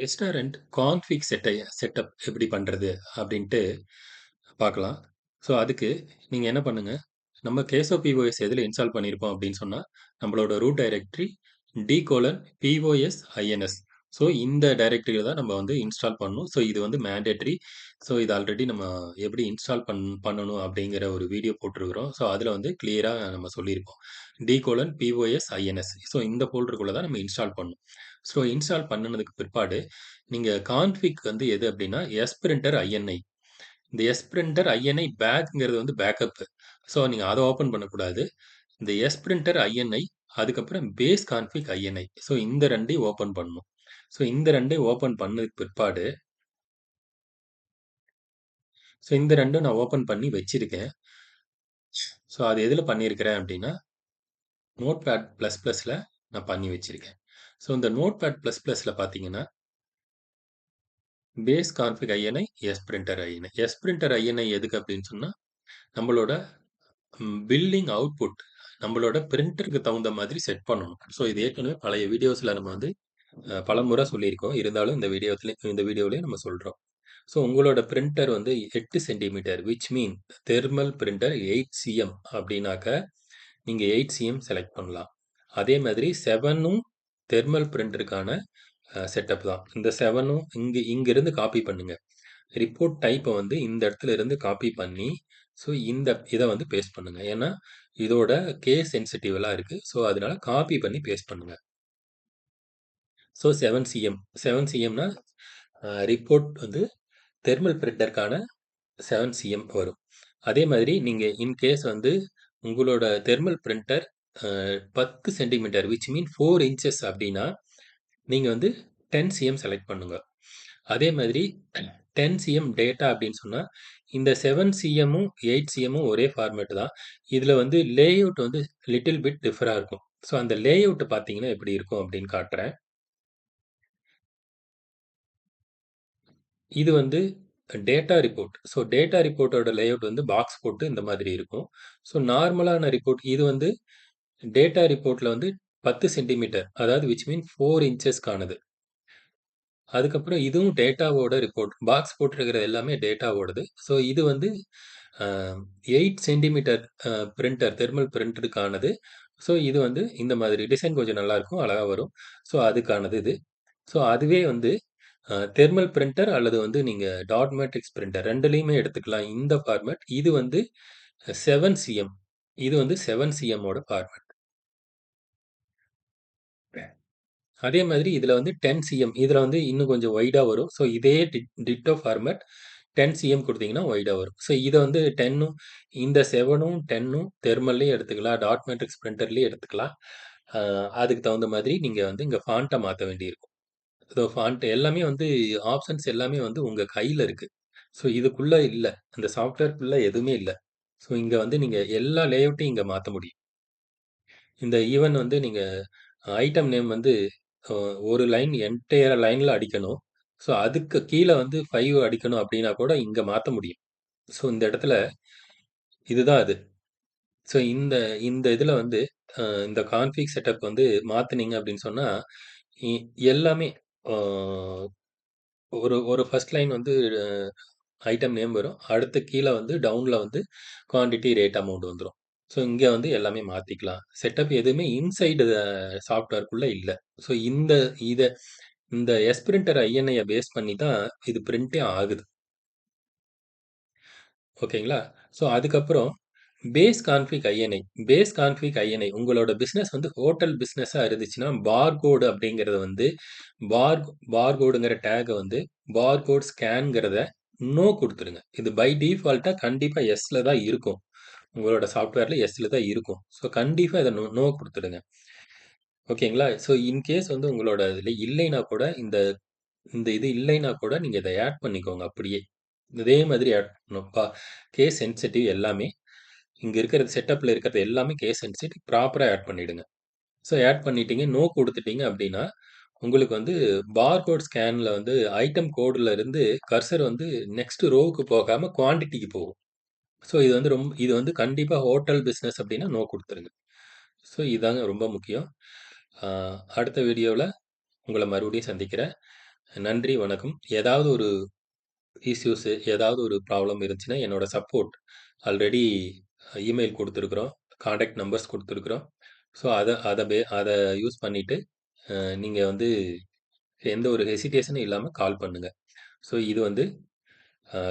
Restaurant config செட்டை setup எப்படி பண்ணுறது அப்படின்ட்டு பார்க்கலாம். ஸோ அதுக்கு நீங்கள் என்ன பண்ணுங்கள் நம்ம கேசோ பிஓஎஸ் எதில் இன்ஸ்டால் பண்ணியிருப்போம் அப்படின்னு சொன்னால் நம்மளோட root directory D colon POS INS so இந்த டைரக்டரியில் தான் நம்ம வந்து இன்ஸ்டால் பண்ணணும். ஸோ இது வந்து மேண்டேட்ரி ஸோ இது ஆல்ரெடி நம்ம எப்படி இன்ஸ்டால் பண் பண்ணணும் அப்படிங்கிற ஒரு வீடியோ போட்டிருக்கிறோம். ஸோ அதில் வந்து கிளியராக நம்ம சொல்லியிருப்போம். D colon POS INS so இந்த ஃபோல்டருக்குள்ளே தான் நம்ம இன்ஸ்டால் பண்ணணும். ஸோ இன்ஸ்டால் பண்ணினதுக்கு பிற்பாடு நீங்கள் கான்ஃபிக் வந்து எது அப்படின்னா எஸ் பிரிண்டர் ஐஎன்ஐ இந்த எஸ் பிரிண்டர் ஐஎன்ஐ பேக்ங்கிறது வந்து பேக்கப்பு ஸோ நீங்கள் அதை ஓப்பன் பண்ணக்கூடாது. இந்த எஸ் பிரிண்டர் ஐஎன்ஐ அதுக்கப்புறம் பேஸ் கான்ஃபிக் ஐஎன்ஐ ஸோ இந்த ரெண்டையும் ஓப்பன் பண்ணணும் ஸோ இந்த ரெண்டையும் ஓப்பன் பண்ணதுக்கு பிற்பாடு ஸோ இந்த ரெண்டும் நான் ஓப்பன் பண்ணி வச்சிருக்கேன். ஸோ அது எதில் பண்ணியிருக்கிறேன் அப்படின்னா நோட் பேட் ப்ளஸ் ப்ளஸில் நான் பண்ணி வச்சிருக்கேன். ஸோ இந்த நோட் பேட் ப்ளஸ் ப்ளஸில் பார்த்தீங்கன்னா base config INI S printer INI S printer INI எதுக்கு அப்படின்னு சொன்னால் நம்மளோட பில்லிங் அவுட்புட் நம்மளோட பிரிண்டருக்கு தகுந்த மாதிரி செட் பண்ணணும். ஸோ இது ஏற்கனவே பழைய வீடியோஸில் நம்ம வந்து பல முறை சொல்லியிருக்கோம். இருந்தாலும் இந்த வீடியோத்துல இந்த வீடியோலேயே நம்ம சொல்கிறோம் ஸோ உங்களோட பிரிண்டர் வந்து எட்டு centimetre which mean thermal printer eight CM அப்படின்னாக்க நீங்கள் எயிட் சிஎம் செலக்ட் பண்ணலாம். அதே மாதிரி செவனும் தெர்மல் பிரிண்டருக்கான செட்டப் தான். இந்த செவனும் இங்கே இங்கேருந்து காப்பி பண்ணுங்கள் ரிப்போர்ட் டைப்பை வந்து இந்த இடத்துல இருந்து காப்பி பண்ணி ஸோ இந்த இதை வந்து பேஸ்ட் பண்ணுங்கள் ஏன்னா இதோட கே சென்சிட்டிவெலாம் இருக்குது ஸோ அதனால காப்பி பண்ணி பேஸ்ட் பண்ணுங்கள் ஸோ செவன் சிஎம் செவன் சிஎம்னா ரிப்போர்ட் வந்து தெர்மல் பிரிண்டருக்கான செவன் சிஎம் வரும். அதே மாதிரி நீங்கள் இன்கேஸ் வந்து உங்களோட தெர்மல் பிரிண்டர் பத்து centimetre which mean four inches அப்படின்னா நீங்கள் வந்து டென் சிஎம் செலக்ட் பண்ணுங்க. அதே மாதிரி டென் சிஎம் டேட்டா அப்படின்னு சொன்னால் இந்த செவன் சிஎம்மும் எயிட் சிஎம்மும் ஒரே ஃபார்மேட் தான். இதில் வந்து லேஅவுட் வந்து லிட்டில் பிட் டிஃபராக இருக்கும். ஸோ அந்த லே அவுட் பார்த்தீங்கன்னா எப்படி இருக்கும் அப்படின்னு காட்டுறேன். இது வந்து டேட்டா ரிப்போர்ட் ஸோ டேட்டா ரிப்போர்ட்டோட லேஅவுட் வந்து பாக்ஸ் போட்டு இந்த மாதிரி இருக்கும். ஸோ நார்மலான ரிப்போர்ட் இது வந்து டேட்டா ரிப்போர்ட்டில் வந்து பத்து சென்டிமீட்டர் அதாவது விச் மீன் ஃபோர் இன்ச்சஸ்க்கானது அதுக்கப்புறம் இதுவும் டேட்டாவோட ரிப்போர்ட் பாக்ஸ் போட்டிருக்கிறது எல்லாமே டேட்டாவோடது ஸோ இது வந்து எயிட் சென்டிமீட்டர் பிரிண்டர் தெர்மல் பிரிண்டருக்கானது ஸோ இது வந்து இந்த மாதிரி டிசைன் கொஞ்சம் நல்லாயிருக்கும் அழகாக வரும். ஸோ அதுக்கானது இது. ஸோ அதுவே வந்து தெர்மல் பிரிண்டர் அல்லது வந்து நீங்கள் டாட் மேட்ரிக்ஸ் பிரிண்டர் ரெண்டுலேயுமே எடுத்துக்கலாம். இந்த ஃபார்மேட் இது வந்து செவன் சிஎம் இது வந்து செவன் சிஎம்மோட ஃபார்மேட் அதே மாதிரி இதில் வந்து டென் சிஎம் இதில் வந்து இன்னும் கொஞ்சம் ஒய்டாக வரும். ஸோ இதே டிட்டோ ஃபார்மேட் டென் சிஎம் கொடுத்தீங்கன்னா ஒய்டாக வரும். ஸோ இதை வந்து டென்னும் இந்த செவனும் டென்னும் தெர்மல்லையும் எடுத்துக்கலாம். டாட் மேட்ரிக்ஸ் பிரிண்டர்லேயும் எடுத்துக்கலாம். அதுக்கு தகுந்த மாதிரி நீங்கள் வந்து இங்கே ஃபாண்ட்டை மாற்ற வேண்டியிருக்கும். ஸோ ஃபாண்ட் எல்லாமே வந்து ஆப்ஷன்ஸ் எல்லாமே வந்து உங்கள் கையில் இருக்குது ஸோ இதுக்குள்ளே இல்லை. அந்த சாஃப்ட்வேர்க்குள்ளே எதுவுமே இல்லை. ஸோ இங்கே வந்து நீங்கள் எல்லா லேஅவுட்டையும் இங்கே மாற்ற முடியும். இந்த ஈவன் வந்து நீங்கள் ஐட்டம் நேம் வந்து ஒரு லைன் என்டையர் லைனில் அடிக்கணும். ஸோ அதுக்கு கீழே வந்து ஃபைவ் அடிக்கணும் அப்படின்னா கூட இங்கே மாற்ற முடியும். ஸோ இந்த இடத்துல இதுதான் அது. ஸோ இந்த இந்த இதில் வந்து இந்த கான்ஃபிக் செட்டப் வந்து மாற்றினீங்க அப்படின்னு சொன்னால் எல்லாமே ஒரு ஒரு ஃபர்ஸ்ட் லைன் வந்து ஐட்டம் நேம் வரும். அடுத்து கீழே வந்து டவுனில் வந்து குவான்டிட்டி ரேட் அமௌண்ட் வந்துடும் ஸோ இங்கே வந்து எல்லாமே மாற்றிக்கலாம் செட்டப் எதுவுமே இன்சைடு சாஃப்ட்வேர்க்குள்ளே இல்லை. ஸோ இந்த இதை இந்த எஸ் பிரிண்டர் ஐஎன்ஐயை பேஸ் பண்ணி தான் இது பிரிண்டே ஆகுது. ஓகேங்களா? ஸோ அதுக்கப்புறம் base config INI base config INI உங்களோட பிஸ்னஸ் வந்து ஹோட்டல் பிஸ்னஸாக இருந்துச்சுன்னா பார்கோடு அப்படிங்கிறத வந்து பார் பார்கோடுங்கிற டேகை வந்து பார்கோட் ஸ்கேன்கிறத நோ கொடுத்துருங்க. இது பை டிஃபால்ட்டாக கண்டிப்பாக எஸ்ல தான் இருக்கும். உங்களோட சாஃப்ட்வேரில் எஸ்ல தான் இருக்கும். ஸோ கண்டிப்பாக இதை நோ நோ கொடுத்துடுங்க. ஓகேங்களா? ஸோ இன்கேஸ் வந்து உங்களோட இதில் இல்லைன்னா கூட இந்த இந்த இது இல்லைன்னா கூட நீங்கள் இதை ஆட் பண்ணிக்கோங்க அப்படியே. இதே மாதிரி ஆட் பண்ணணும்ப்பா கேஸ் சென்சிட்டிவ் எல்லாமே. இங்கே இருக்கிறது செட்டப்பில் இருக்கிறது எல்லாமே கேஸ் சென்சிட்டிவ் ப்ராப்பராக ஆட் பண்ணிவிடுங்க ஸோ ஆட் பண்ணிட்டீங்க நோ கொடுத்துட்டீங்க அப்படின்னா உங்களுக்கு வந்து பார்கோட் ஸ்கேனில் வந்து ஐட்டம் கோடில் இருந்து கர்சர் வந்து நெக்ஸ்ட் ரோவுக்கு போகாமல் குவான்டிட்டிக்கு போகும். ஸோ இது வந்து ரொம்ப இது வந்து கண்டிப்பாக ஹோட்டல் பிஸ்னஸ் அப்படின்னா நோ கொடுத்துருங்க. ஸோ இதாங்க ரொம்ப முக்கியம். அடுத்த வீடியோவில் உங்களை மறுபடியும் சந்திக்கிறேன். நன்றி, வணக்கம். ஏதாவது ஒரு இஷ்யூஸு, ஏதாவது ஒரு ப்ராப்ளம் இருந்துச்சுன்னா, என்னோட சப்போர்ட் ஆல்ரெடி இமெயில் கொடுத்துருக்குறோம். காண்டாக்ட் நம்பர்ஸ் கொடுத்துருக்குறோம். ஸோ, அதை அதை பே அதை யூஸ் பண்ணிவிட்டு நீங்கள் வந்து எந்த ஒரு ஹெசிடேஷனும் இல்லாமல் கால் பண்ணுங்கள் ஸோ, இது வந்து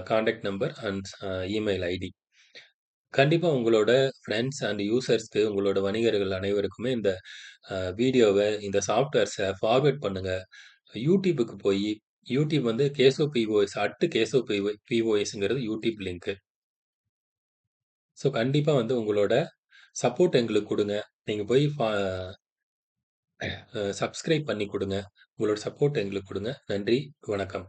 contact number and email ID. கண்டிப்பாக உங்களோட ஃப்ரெண்ட்ஸ் அண்ட் யூசர்ஸ்க்கு, உங்களோட வணிகர்கள் அனைவருக்குமே இந்த வீடியோவை இந்த சாஃப்ட்வேர்ஸை ஃபார்வேர்ட் பண்ணுங்கள் யூடியூபுக்கு போய் யூடியூப் வந்து கேசோ பிஓஎஸ் அட்டு கேசோ பிஓ பிஓஎஸ்ங்கிறது யூடியூப் லிங்க்கு. ஸோ, கண்டிப்பாக வந்து உங்களோட சப்போர்ட் எங்களுக்கு கொடுங்க நீங்கள் போய் ஃபா சப்ஸ்கிரைப் பண்ணி கொடுங்க. உங்களோட சப்போர்ட் எங்களுக்கு கொடுங்க. நன்றி, வணக்கம்.